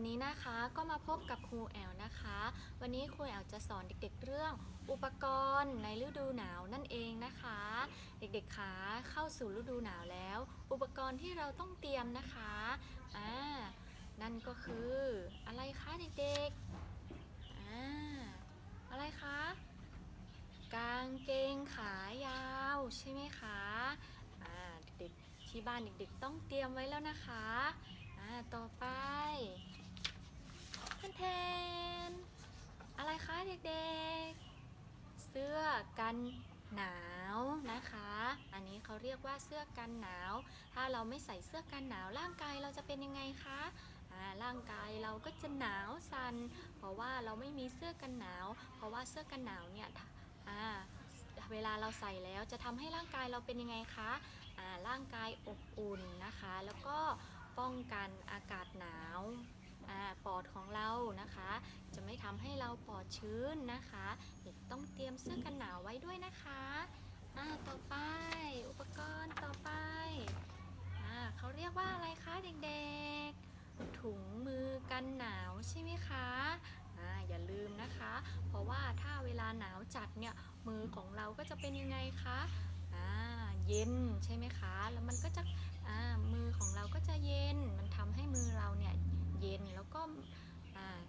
วันนี้นะคะก็มาพบกับครูแอลนะคะ วันนี้ครูแอลจะสอนเด็กๆเรื่องอุปกรณ์ในฤดูหนาวนั่นเองนะคะ เด็กๆคะเข้าสู่ฤดูหนาวแล้ว อุปกรณ์ที่เราต้องเตรียมนะคะอ่านั่นก็คืออะไรคะเด็กๆอ่าอะไรคะกางเกงขายาวใช่ไหมคะอ่าเด็กๆที่บ้านเด็กๆต้องเตรียมไว้แล้วนะคะ อ่า ต่อไปแทนแทนอะไรคะเด็กๆ เสื้อกัน หนาวนะคะ อันนี้เขาเรียกว่าเสื้อกันหนาว ถ้าเราไม่ใส่เสื้อกันหนาวร่างกายเราจะเป็นยังไงคะร่างกายเราก็จะหนาวสัน่นเพราะว่าเราไม่มีเสื้อกันหนาว เพราะว่าเสื้อกันหนาวเนี่ยเวลาเราใส่แล้วจะทำให้ร่างกายเราเป็นยังไงคะร่างกายอบอุ่นนะคะ แล้วก็ป้องกันอากาศหนาว ปอดของเรานะคะ จะไม่ทำให้เราปอดชื้นนะคะเด็กต้องเตรียมเสื้อกันหนาวไว้ด้วยนะคะอ่าต่อไปอุปกรณ์ต่อไปอ่าเขาเรียกว่าอะไรคะเด็กๆ ถุงมือกันหนาวใช่ไหมคะอ่าอย่าลืมนะคะ เพราะว่าถ้าเวลาหนาวจัดเนี่ยมือของเราก็จะเป็นยังไงคะอ่าเย็นใช่ไหมคะ แล้วมันก็จะอ่ามือของเราก็จะเย็นมันทำให้มือเราเนี่ย เย็นแล้วก็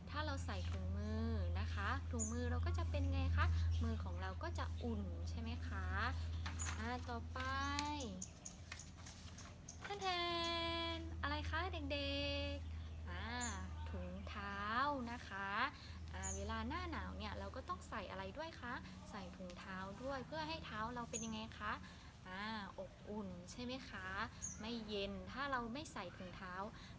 ถ้าเราใส่ถุงมือนะคะถุงมือเราก็จะเป็นไงคะมือของเราก็จะอุ่นใช่ไหมคะต่อไปแทนแทนอะไรคะเด็กๆถุงเท้านะคะเวลาหน้าหนาวเนี่ยเราก็ต้องใส่อะไรด้วยคะใส่ถุงเท้าด้วยเพื่อให้เท้าเราเป็นยังไงคะออบ ช่ไหมคะ ไม่เย็นถ้าเราไม่ใส่ถุงเท้า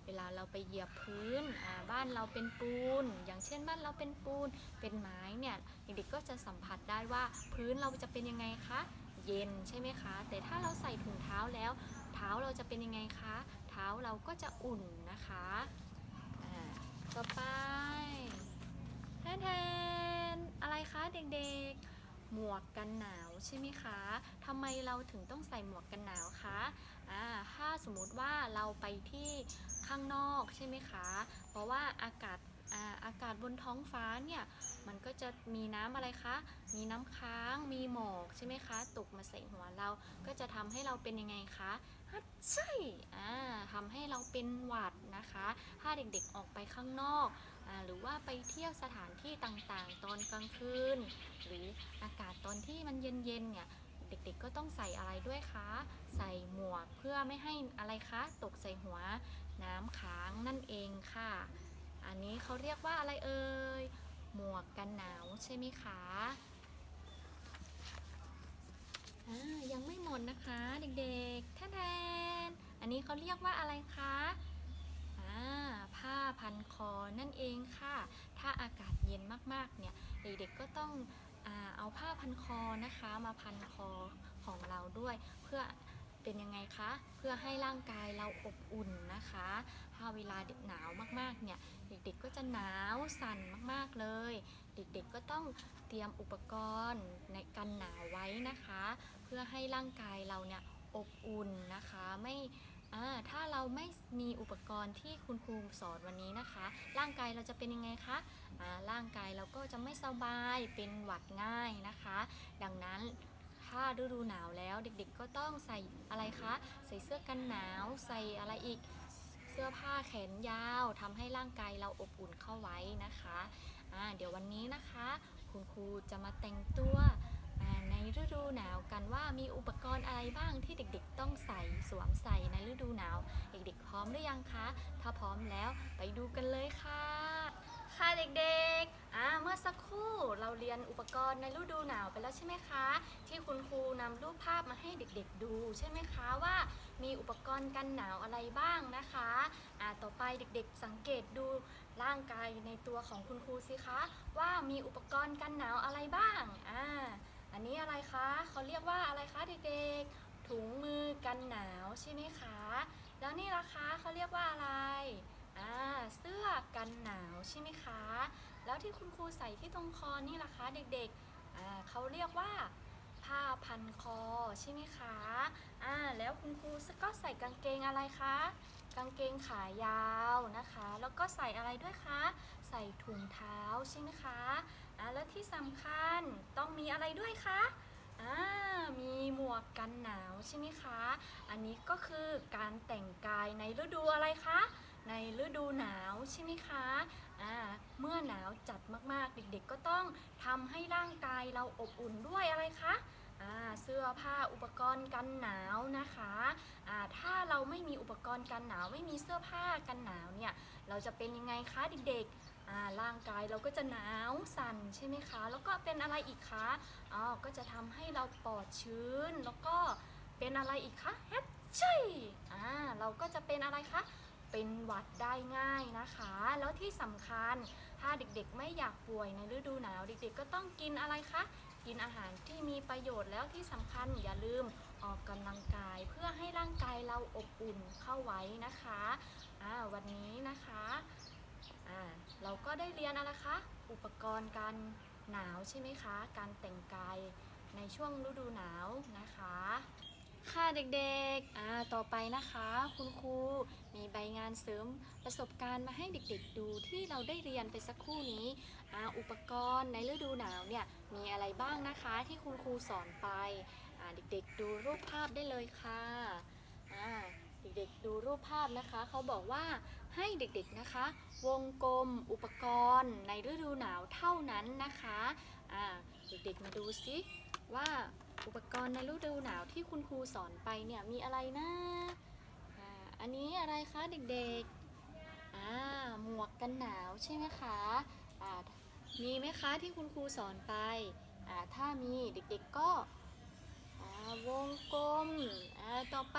เวลาเราไปเหยียบพื้นบ้านเราเป็นปูน อย่างเช่นบ้านเราเป็นปูนเป็นไม้เนี่ยเด็กๆก็จะสัมผัสได้ว่าพื้นเราจะเป็นยังไงคะเย็นใช่ไหมคะ แต่ถ้าเราใส่ถุงเท้าแล้ว เท้าเราจะเป็นยังไงคะ เท้าเราก็จะอุ่นนะคะต่อไปแทนแทนอะไรคะเด็กๆ หมวกกันหนาวใช่ไหมคะทำไมเราถึงต้องใส่หมวกกันหนาวคะอ่าถ้าสมมุติว่าเราไปที่ข้างนอกใช่ไหมคะ เพราะว่าอากาศอ่าอากาศบนท้องฟ้าเนี่ยมันก็จะมีน้ำอะไรคะ มีน้ำค้าง มีหมอกใช่ไหมคะ ตกมาใส่หัวเรา ก็จะทำให้เราเป็นยังไงคะฮัดใช่อ่าทำให้เราเป็นหวัดนะคะ ถ้าเด็กๆออกไปข้างนอก หรือว่าไปเที่ยวสถานที่ต่างๆ ตอนกลางคืน หรืออากาศตอนที่มันเย็นๆเนี่ยเด็กๆก็ต้องใส่อะไรด้วยคะ ใส่หมวกเพื่อไม่ให้อะไรคะ ตกใส่หัวน้ำค้างนั่นเองค่ะ อันนี้เขาเรียกว่าอะไรเอ่ย หมวกกันหนาวใช่ไหมคะยังไม่หมดนะคะ เด็กๆแทนๆอันนี้เขาเรียกว่าอะไรคะ ผ้าพันคอนั่นเองค่ะ ถ้าอากาศเย็นมากๆเนี่ยเด็กๆก็ต้องอเอาผ้าพันคอนะคะมาพันคอของเราด้วย เพื่อเป็นยังไงคะ เพื่อให้ร่างกายเราอบอุ่นนะคะ ถ้าเวลาเด็กหนาวมากๆเนี่ยเด็กๆก็จะหนาวสั่นมากๆเลย เด็กๆก็ต้องเตรียมอุปกรณ์ในกันหนาวไว้นะคะ เพื่อให้ร่างกายเราเนี่ยอบอุ่นนะคะไม่ ถ้าเราไม่มีอุปกรณ์ที่คุณครูสอนวันนี้นะคะ ร่างกายเราจะเป็นยังไงคะร่างกายเราก็จะไม่สบายเป็นหวัดง่ายนะคะ ดังนั้นถ้าฤดูหนาวแล้วเด็กๆก็ต้องใส่อะไรคะ ใส่เสื้อกันหนาว ใส่อะไรอีกเสื้อผ้าแขนยาวทำให้ร่างกายเราอบอุ่นเข้าไว้นะคะอ่าเดี๋ยววันนี้นะคะ คุณครูจะมาแต่งตัว ฤดูหนาวกันว่ามีอุปกรณ์อะไรบ้างที่เด็กๆ ต้องใส่สวมใส่ในฤดูหนาว เด็กๆ พร้อมหรือยังคะ ถ้าพร้อมแล้วไปดูกันเลยค่ะ ค่ะเด็กๆอ่าเมื่อสักครู่เราเรียนอุปกรณ์ในฤดูหนาวไปแล้วใช่ไหมคะ ที่คุณครูนำรูปภาพมาให้เด็กๆ ดูใช่ไหมคะว่า มีอุปกรณ์กันหนาวอะไรบ้างนะคะอ่าต่อไปเด็กๆ สังเกตดูร่างกายในตัวของคุณครูสิคะ ว่ามีอุปกรณ์กันหนาวอะไรบ้างอ่า อันนี้อะไรคะเขาเรียกว่าอะไรคะเด็กๆ ถุงมือกันหนาวใช่ไหมคะ แล้วนี่ล่ะคะเขาเรียกว่าอะไรอ่าเสื้อกันหนาวใช่ไหมคะ แล้วที่คุณครูใส่ที่ตรงคอนี่ล่ะคะเด็กๆอ่าเขาเรียกว่าผ้าพันคอใช่ไหมคะอ่าแล้วคุณครูก็ใส่กางเกงอะไรคะ กางเกงขายาวนะคะ แล้วก็ใส่อะไรด้วยคะ ใส่ถุงเท้าใช่ไหมคะ ที่สำคัญต้องมีอะไรด้วยคะอ่ามีหมวกกันหนาวใช่ไหมคะ อันนี้ก็คือการแต่งกายในฤดูอะไรคะ ในฤดูหนาวใช่ไหมคะอ่าเมื่อหนาวจัดมากๆ เด็กๆ ก็ต้องทำให้ร่างกายเราอบอุ่นด้วยอะไรคะอ่าเสื้อผ้าอุปกรณ์กันหนาวนะคะอ่าถ้าเราไม่มีอุปกรณ์กันหนาวไม่มีเสื้อผ้ากันหนาวเนี่ยเราจะเป็นยังไงคะเด็กๆ ร่างกายเราก็จะหนาวสั่นใช่ไหมคะ แล้วก็เป็นอะไรอีกคะอ๋อก็จะทำให้เราปลอดชื้น แล้วก็เป็นอะไรอีกคะแฮปชี่อ่าเราก็จะเป็นอะไรคะเป็นหวัดได้ง่ายนะคะ แล้วที่สำคัญถ้าเด็กๆไม่อยากป่วยในฤดูหนาว เด็กๆก็ต้องกินอะไรคะกินอาหารที่มีประโยชน์แล้วที่สำคัญอย่าลืมออกกำลังกายเพื่อให้ร่างกายเราอบอุ่นเข้าไว้นะคะอ่าวันนี้นะคะ อ่าเราก็ได้เรียนอะไรคะ อุปกรณ์การหนาวใช่ไหมคะ การแต่งกายในช่วงฤดูหนาวนะคะ ค่ะเด็กๆอ่าต่อไปนะคะ คุณครูมีใบงานเสริมประสบการณ์มาให้เด็กๆดูที่เราได้เรียนไปสักครู่นี้อ่าอุปกรณ์ในฤดูหนาวเนี่ยมีอะไรบ้างนะคะที่คุณครูสอนไปอ่าเด็กๆดูรูปภาพได้เลยค่ะอ่า เด็กๆดูรูปภาพนะคะเขาบอกว่าให้เด็กๆนะคะ วงกลมอุปกรณ์ในฤดูหนาวเท่านั้นนะคะอ่าเด็กๆมาดูซิว่าอุปกรณ์ในฤดูหนาวที่คุณครูสอนไปเนี่ยมีอะไรนะอ่าอันนี้อะไรคะเด็กๆอ่าหมวกกันหนาวใช่ไหมคะอ่ามีไหมคะที่คุณครูสอนไปอ่าถ้ามีเด็กๆก็อ่าวงกลมอ่าต่อไป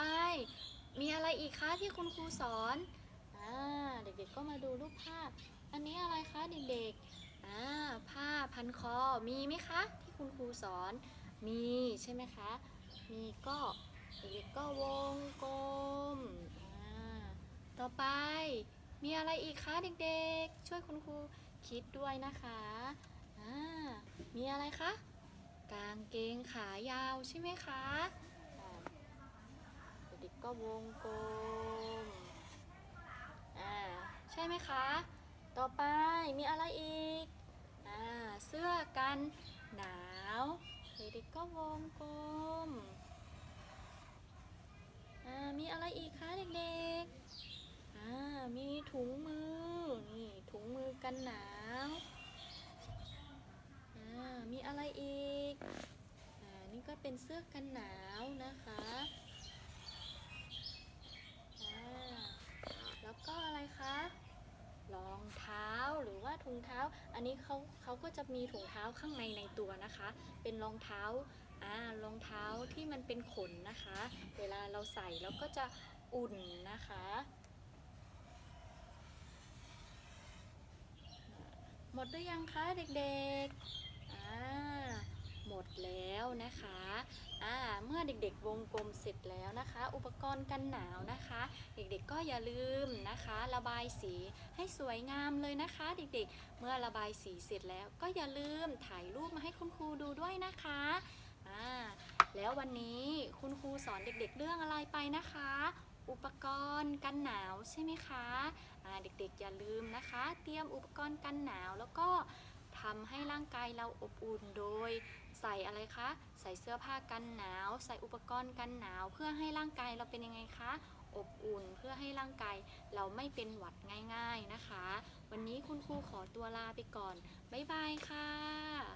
มีอะไรอีกคะที่คุณครูสอนอ่าเด็กๆก็มาดูรูปภาพ อันนี้อะไรคะเด็กๆอ่าผ้าพันคอมีไหมคะ ที่คุณครูสอน มีใช่ไหมคะ มีก็เด็กๆก็วงกลมอ่าต่อไป มีอะไรอีกคะเด็กๆ ช่วยคุณครูคิดด้วยนะคะอ่ามีอะไรคะกางเกงขายาวใช่ไหมคะอ่าเด็ ก็วงกลม อ่า ใช่ไหมคะ ต่อไปมีอะไรอีก อ่า เสื้อกันหนาวเด็กๆก็วงกลม อ่า มีอะไรอีกคะเด็กๆ อ่า มีถุงมือ นี่ถุงมือกันหนาว อ่า มีอะไรอีก อ่า นี่ก็เป็นเสื้อกันหนาวนะคะ อ่า แล้วก็อะไรคะ รองเท้าหรือว่าถุง เท้า อันนี้เขาเขาก็จะมีถุงเท้าข้างในในตัวนะคะ เป็นรองเท้าอ่ารองเท้าที่มันเป็นขนนะคะ เวลาเราใส่แล้วก็จะอุ่นนะคะหมดหรือยังคะเด็กๆ หมดแล้วนะคะอ่าเมื่อเด็กๆวงกลมเสร็จแล้วนะคะ อุปกรณ์กันหนาวนะคะ เด็กๆก็อย่าลืมนะคะ ระบายสีให้สวยงามเลยนะคะ เด็กๆ เมื่อระบายสีเสร็จแล้วก็อย่าลืมถ่ายรูปมาให้คุณครูดูด้วยนะคะอ่าแล้ววันนี้คุณครูสอนเด็กๆ เรื่องอะไรไปนะคะ อุปกรณ์กันหนาวใช่ไหมคะอ่าเด็กๆอย่าลืมนะคะ เตรียมอุปกรณ์กันหนาวแล้วก็ ทำให้ร่างกายเราอบอุ่นโดย ใส่อะไรคะ ใส่เสื้อผ้ากันหนาว ใส่อุปกรณ์กันหนาว เพื่อให้ร่างกายเราเป็นยังไงคะอบอุ่นเพื่อให้ร่างกายเราไม่เป็นหวัดง่าย ๆนะคะ วันนี้คุณครูขอตัวลาไปก่อน บ๊ายบายค่ะ